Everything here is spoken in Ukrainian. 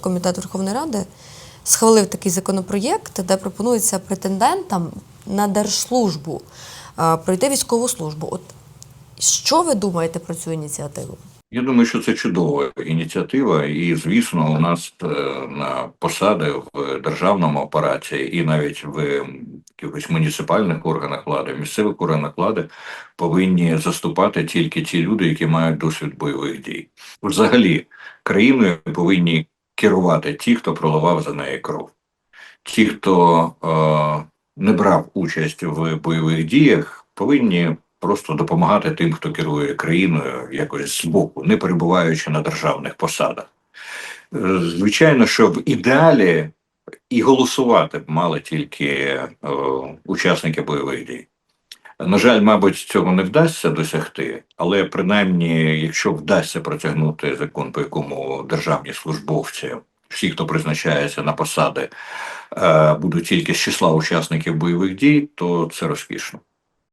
Комітет Верховної Ради схвалив такий законопроєкт, де пропонується претендентам на держслужбу е, пройти військову службу. От що ви думаєте про цю ініціативу? Я думаю, що це чудова ініціатива, і звісно, у нас е, на посади в державному апараті і навіть в якихось муніципальних органах влади, місцевих органах влади повинні заступати тільки ті люди, які мають досвід бойових дій. Взагалі, країною повинні керувати ті, хто проливав за неї кров. Ті, хто е, не брав участь в бойових діях, повинні просто допомагати тим, хто керує країною якось збоку, не перебуваючи на державних посадах. Е, Звичайно, що в ідеалі і голосувати б мали тільки е, учасники бойових дій. На жаль, мабуть, цього не вдасться досягти, але принаймні, якщо вдасться протягнути закон, по якому державні службовці, всі, хто призначається на посади, е, будуть тільки з числа учасників бойових дій, то це розкішно.